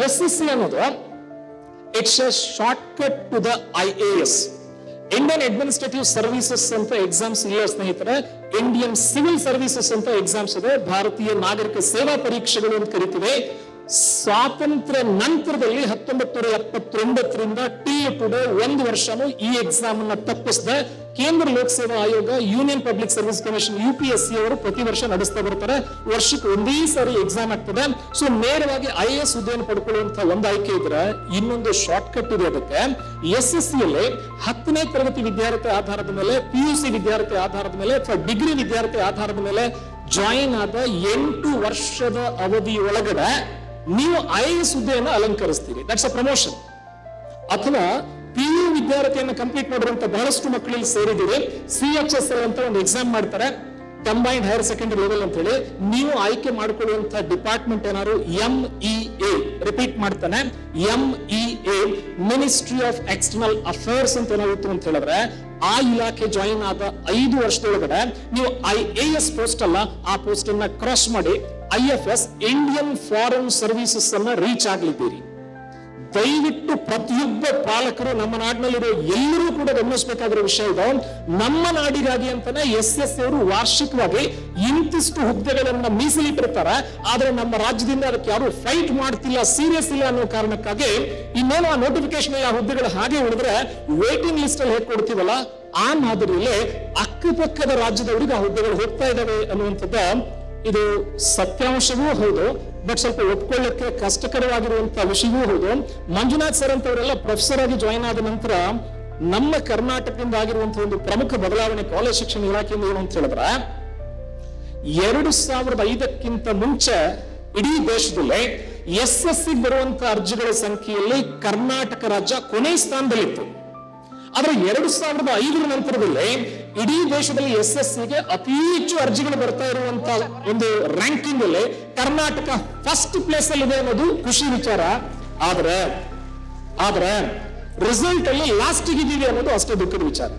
S S C ಅನ್ನೋದು it's a shortcut to the I A S Indian administrative services ಅಂತ exams ಇಲ್ಲ ಸ್ನೇಹಿತರೆ. Indian civil services ಅಂತ exams ಇದೆ. ಭಾರತೀಯ ನಾಗರಿಕ ಸೇವಾ ಪರೀಕ್ಷೆಗಳು ಅಂತ ಕರಿತೀವಿ. ಸ್ವಾತಂತ್ರ್ಯ ನಂತರದಲ್ಲಿ ಹತ್ತೊಂಬತ್ತು ನೂರ ಎಪ್ಪತ್ತೊಂಬತ್ತರಿಂದ ಟಿ ಟುಡೇ ಒಂದು ವರ್ಷನೂ ಈ ಎಕ್ಸಾಮ್ ಅನ್ನ ತಪ್ಪಿಸದೆ ಕೇಂದ್ರ ಲೋಕಸೇವಾ ಆಯೋಗ union public service commission U P S C ಅವರು ಪ್ರತಿ ವರ್ಷ ನಡೆಸ್ತಾ ಬರ್ತಾರೆ. ವರ್ಷಕ್ಕೆ ಒಂದೇ ಸಾರಿ ಎಕ್ಸಾಮ್ ಆಗ್ತದೆ. ಸೊ ನೇರವಾಗಿ ಐ ಎ ಎಸ್ ಹುದ್ದೆಯನ್ನು ಪಡ್ಕೊಳ್ಳುವಂತ ಒಂದು ಆಯ್ಕೆ ಇದ್ರೆ ಇನ್ನೊಂದು ಶಾರ್ಟ್ ಕಟ್ ಇದೆ ಅದಕ್ಕೆ. ಎಸ್ ಎಸ್ ಸಿ ಅಲ್ಲಿ ಹತ್ತನೇ ತರಗತಿ ವಿದ್ಯಾರ್ಥಿ ಆಧಾರದ ಮೇಲೆ ಪಿ ಯು ಸಿ ವಿದ್ಯಾರ್ಥಿ ಆಧಾರದ ಮೇಲೆ ಅಥವಾ ಡಿಗ್ರಿ ವಿದ್ಯಾರ್ಥಿ ಆಧಾರದ ಮೇಲೆ ಜಾಯಿನ್ ಆದ ಎಂಟು ವರ್ಷದ ಅವಧಿಯೊಳಗಡೆ ನೀವು ಐ ಸುದ್ದಿಯನ್ನು ಅಲಂಕರಿಸ್ತೀರಿ. ದಟ್ಸ್ ಅ ಪ್ರಮೋಷನ್ ಅಥವಾ ಪಿ ಯು ವಿದ್ಯಾರ್ಥಿಯನ್ನು ಕಂಪ್ಲೀಟ್ ಮಾಡಿರುವಂತ ಬಹಳಷ್ಟು ಮಕ್ಕಳಲ್ಲಿ ಸೇರಿದ್ದೀರಿ. ಸಿ ಎಚ್ ಎಸ್ ಅಂತ ಒಂದು ಎಕ್ಸಾಮ್ ಮಾಡ್ತಾರೆ. ಕಂಬೈನ್ಡ್ ಹೈಯರ್ ಸೆಕೆಂಡರಿ ಲೆವೆಲ್ ಅಂತ ಹೇಳಿ ನೀವು ಆಯ್ಕೆ ಮಾಡಿಕೊಳ್ಳುವಂತಹ ಡಿಪಾರ್ಟ್ಮೆಂಟ್ ಏನಾದ್ರು ಎಂ ಇ ಎ ರಿಪೀಟ್ ಮಾಡ್ತಾನೆ. M E A ministry of external affairs ಅಂತ ಏನಾಗುತ್ತೆ ಅಂತ ಹೇಳಿದ್ರೆ ಆ ಇಲಾಖೆ ಜಾಯಿನ್ ಆದ ಐದು ವರ್ಷದೊಳಗಡೆ ನೀವು ಐ ಎ ಎಸ್ ಪೋಸ್ಟ್ ಅಲ್ಲ ಆ ಪೋಸ್ಟ್ ಅನ್ನ ಕ್ರಾಸ್ ಮಾಡಿ I S Indian foreign services ಅನ್ನ ರೀಚ್ ಆಗಲಿದ್ದೀರಿ. ದಯವಿಟ್ಟು ಪ್ರತಿಯೊಬ್ಬ ಪಾಲಕರು ನಮ್ಮ ನಾಡಿನಲ್ಲಿರೋ ಎಲ್ಲರೂ ಕೂಡ ಗಮನಿಸಬೇಕಾಗಿರೋ ವಿಷಯ ಇದೆ. ನಮ್ಮ ನಾಡಿಗಾಗಿ ಅಂತಾನೆ ಎಸ್ ಎಸ್ ಅವರು ವಾರ್ಷಿಕವಾಗಿ ಇಂತಿಷ್ಟು ಹುದ್ದೆಗಳನ್ನ ಮೀಸಲಿಟ್ಟಿರ್ತಾರೆ. ಆದ್ರೆ ನಮ್ಮ ರಾಜ್ಯದಿಂದ ಅದಕ್ಕೆ ಯಾರು ಫೈಟ್ ಮಾಡ್ತಿಲ್ಲ ಸೀರಿಯಸ್ ಇಲ್ಲ ಅನ್ನೋ ಕಾರಣಕ್ಕಾಗಿ ಇನ್ನೇನು ಆ ನೋಟಿಫಿಕೇಶನ್ ಆ ಹುದ್ದೆಗಳು ಹಾಗೆ ಉಳಿದ್ರೆ ವೇಟಿಂಗ್ ಲಿಸ್ಟ್ ಅಲ್ಲಿ ಹೇಗೆ ಕೊಡ್ತೀವಲ್ಲ? ಆ ಮಾದರಿಯಲ್ಲಿ ಅಕ್ಕಪಕ್ಕದ ರಾಜ್ಯದವರಿಗೆ ಆ ಹುದ್ದೆಗಳು ಹೋಗ್ತಾ ಇದಾವೆ ಅನ್ನುವಂಥದ್ದ ಇದು ಸತ್ಯಾಂಶವೂ ಹೌದು ಬಟ್ ಸ್ವಲ್ಪ ಒಪ್ಕೊಳ್ಳಕ್ಕೆ ಕಷ್ಟಕರವಾಗಿರುವಂತಹ ವಿಷಯವೂ ಹೌದು. ಮಂಜುನಾಥ್ ಸರ್ ಅಂತವರೆಲ್ಲ ಪ್ರೊಫೆಸರ್ ಆಗಿ ಜಾಯಿನ್ ಆದ ನಂತರ ನಮ್ಮ ಕರ್ನಾಟಕದಿಂದ ಆಗಿರುವಂತಹ ಒಂದು ಪ್ರಮುಖ ಬದಲಾವಣೆ ಕಾಲೇಜ್ ಶಿಕ್ಷಣ ಇಲಾಖೆಯಿಂದ ಏನು ಅಂತ ಹೇಳಿದ್ರೆ, ಎರಡು ಸಾವಿರದ ಐದಕ್ಕಿಂತ ಮುಂಚೆ ಇಡೀ ದೇಶದಲ್ಲಿ ಎಸ್ ಎಸ್ ಸಿ ಬರುವಂತ ಅರ್ಜಿಗಳ ಸಂಖ್ಯೆಯಲ್ಲಿ ಕರ್ನಾಟಕ ರಾಜ್ಯ ಕೊನೆ ಸ್ಥಾನದಲ್ಲಿತ್ತು. ಆದ್ರೆ ಎರಡು ಸಾವಿರದ ಐದರ ನಂತರದಲ್ಲಿ ಇಡೀ ದೇಶದಲ್ಲಿ ಎಸ್ ಎಸ್ ಸಿಗೆ ಅತಿ ಹೆಚ್ಚು ಅರ್ಜಿಗಳು ಬರ್ತಾ ಇರುವಂತ ಒಂದು ರ್ಯಾಂಕಿಂಗ್ ಅಲ್ಲಿ ಕರ್ನಾಟಕ ಫಸ್ಟ್ ಪ್ಲೇಸ್ ಅಲ್ಲಿ ಇದೆ ಅನ್ನೋದು ಖುಷಿ ವಿಚಾರ. ಆದ್ರೆ ಆದ್ರೆ ರಿಸಲ್ಟ್ ಅಲ್ಲಿ ಲಾಸ್ಟ್ ಇದೀವಿ ಅನ್ನೋದು ಅಷ್ಟೇ ದುಃಖದ ವಿಚಾರ.